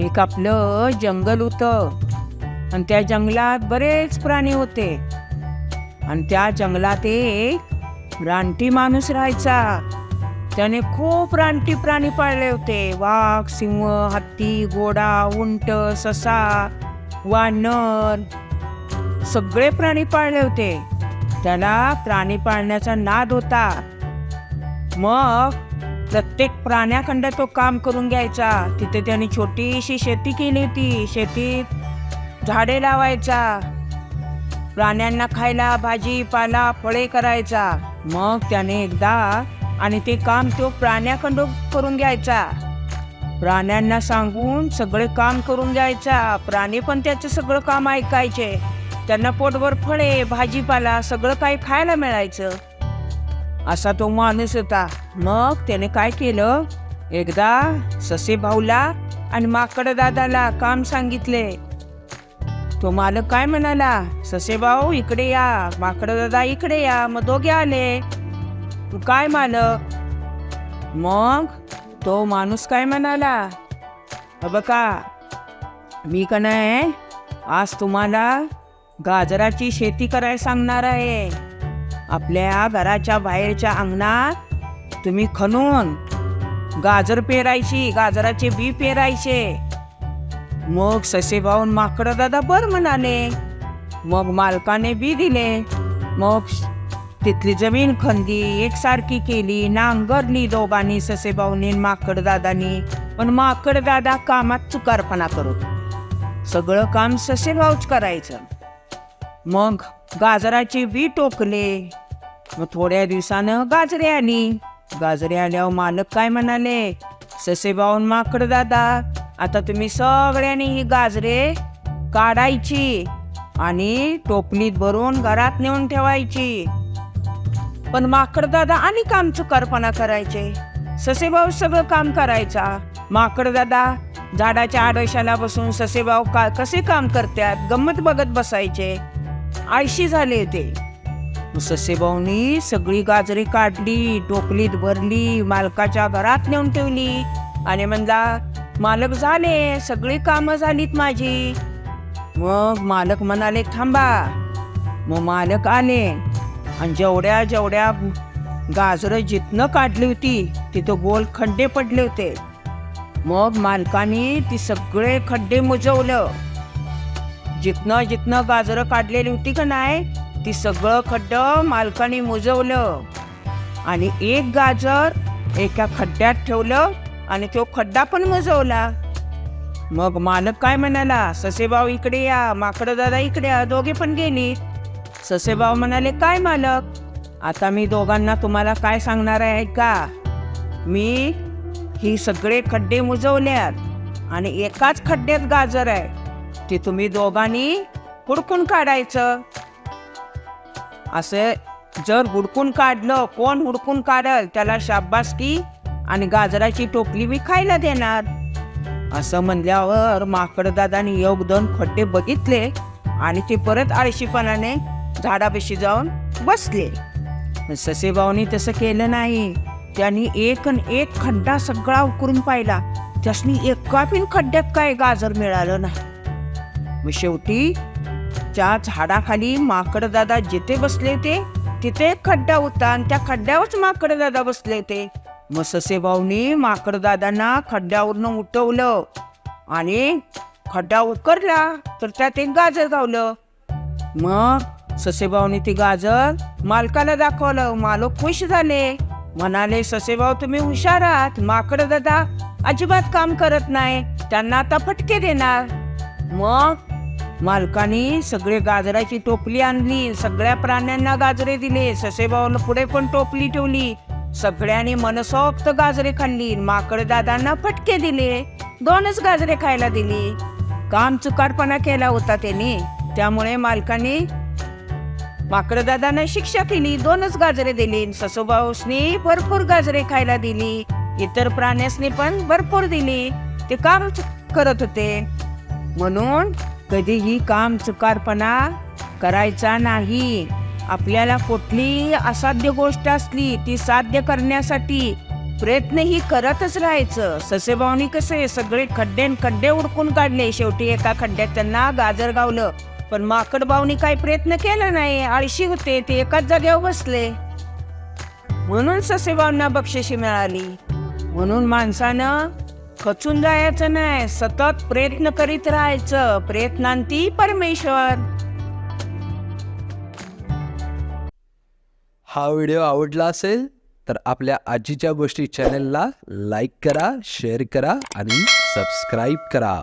एक आपलं जंगल होतं. आणि त्या जंगलात बरेच प्राणी होते. आणि त्या जंगलात एक रानटी माणूस राहायचा. त्याने खूप रानटी प्राणी पाळले होते. वाघ सिंह हत्ती घोडा उंट ससा वानर सगळे प्राणी पाळले होते. त्याला प्राणी पाळण्याचा नाद होता. मग प्रत्येक प्राण्याखंड तो काम करून घ्यायचा. तिथे त्याने छोटीशी शेती केली होती. शेतीत झाडे लावायचा. प्राण्यांना खायला भाजीपाला फळे करायचा. मग त्याने एकदा आणि ते काम तो प्राण्याखंड करून घ्यायचा. प्राण्यांना सांगून सगळे काम करून घ्यायचा. प्राणी पण त्याचं सगळं काम ऐकायचे. त्यांना पोटभर फळे भाजीपाला सगळं काही खायला मिळायचं. असा तो माणूस होता. मग त्याने काय केलं? एकदा ससे भाऊला आणि माकड दादाला काम सांगितले. तो मालक काय म्हणाला? ससे भाऊ इकडे या. माकड दादा इकडे या. मग दोघे आले. तू काय मालक? मग तो माणूस काय म्हणाला? "अ बघा मी का नाही? आज तुम्हाला गाजराची शेती करायला सांगणार आहे. आपल्या घराच्या बाहेरच्या अंगणात तुम्ही खणून गाजर पेरायची गाजराचे बी पेरायचे. मग ससे भाऊन माकडं दादा बर म्हणाले. मग मालकाने बी दिले. मग तिथली जमीन खंदी एकसारखी केली नांगरली दोघांनी ससे भाऊनी माकड दादानी. पण माकड दादा कामात चुकारपणा करत सगळं काम ससे भाऊच करायचं. मग गाजराचे वी टोकले. मग थोड्या दिवसानं गाजरे आली. गाजरे आल्यावर मालक काय म्हणाले? ससे भाऊन माकड दादा आता तुम्ही सगळ्यांनी ही गाजरे काढायची आणि टोपणीत भरून घरात नेऊन ठेवायची. पण माकड दादा आणि काम चुकारपणा करायचे. ससेभाऊ सगळं काम करायचा. माकड दादा झाडाच्या आडोशाला बसून ससेभाऊ का कसे काम करतात गंमत बघत बसायचे. आळशी झाले ते. ससेभाऊनी सगळी गाजरी काढली टोपलीत भरली मालकाच्या घरात नेऊन ठेवली. आणि म्हणला मालक झाले सगळी कामं झालीत माझी. मग मालक म्हणाले थांबा. मग मालक आले आणि जेवढ्या जेवढ्या गाजरं जिथनं काढली होती तिथं गोल खड्डे पडले होते. मग मालकाने ती सगळे खड्डे मुजवलं. जिथनं जिथनं गाजरं काढलेली होती का नाही ती सगळं खड्डं मालकाने मुजवलं. आणि एक गाजर एका खड्ड्यात ठेवलं आणि तो खड्डा पण मुजवला. मग मालक काय म्हणाला ससेबाव इकडे या माकडं दादा इकडे या दोघे पण गेली ससेबाव म्हणाले काय मालक आता मी दोघांना तुम्हाला काय सांगणार आहे का मी ही सगळे खड्डे मुजवल्यात आणि एकाच खड्ड्यात गाजर आहे. ते तुम्ही दोघांनी हुडकून काढायचं. असं जर हुडकून काढलं कोण हुडकून काढल त्याला शाब्बासकी आणि गाजराची टोपली बी खायला देणार. असं म्हणल्यावर माकडदादाने योग दोन खड्डे बघितले आणि ते परत आळशीपणाने झाडापाशी जाऊन बसले. ससेबाऊनी तसं केलं नाही. त्यांनी एक न एक खड्डा सगळा उकरून पाहिला. त्यासनी एका पिन खड्ड्यात काय गाजर मिळालं नाही. मग शेवटी त्या झाडाखाली माकडदादा जिथे बसले होते तिथे एक खड्डा होता आणि त्या खड्ड्यावरच माकडदादा बसले होते. मग ससेभाऊनी माकडदादांना खड्ड्यावरनं उठवलं आणि खड्डा उकरला तर त्यात एक गाजर गावलं. मग ससेभाऊनी ती गाजर मालकाला दाखवलं मालक खुश झाले. म्हणाले ससेभाऊ तुम्ही हुशार आहात. माकड दादा अजिबात काम करत नाही. त्यांना आता फटके देणार. मग मालकानी सगळे गाजराची टोपली आणली सगळ्या प्राण्यांना गाजरे दिले ससेबाऊला पुढे पण टोपली ठेवली. सगळ्यांनी मनसोक्त गाजरे खाल्ली माकड दादांना फटके दिले दोनच गाजरे खायला दिली. काम चुकारपणा केला होता त्यांनी. त्यामुळे मालकाने माकडदादांना शिक्षा केली दोनच गाजरे दिली ससोबाऊसने भरपूर गाजरे खायला दिली. इतर प्राण्यासनी पण भरपूर दिली. ते काम करत होते. म्हणून कधीही काम चुकारपणा करायचा नाही. आपल्याला कुठलीही असाध्य गोष्ट असली ती साध्य करण्यासाठी प्रयत्नही करतच राहायचं. ससेबावनी कसे सगळे खड्डे खड्डे उडकून काढले शेवटी एका खड्ड्यात त्यांना गाजर गावलं. पण माकड भावनी काही प्रयत्न केला नाही आळशी होते ते एकाच जागेवर बसले. म्हणून ससेबावना बक्षिशी मिळाली. म्हणून माणसानं खचून जायचं नाही सतत प्रयत्न करीत राहायचं. प्रयत्नांती परमेश्वर. हा व्हिडिओ आवडला असेल तर आपल्या आजीच्या गोष्टी चॅनेलला लाईक करा शेअर करा आणि सबस्क्राईब करा.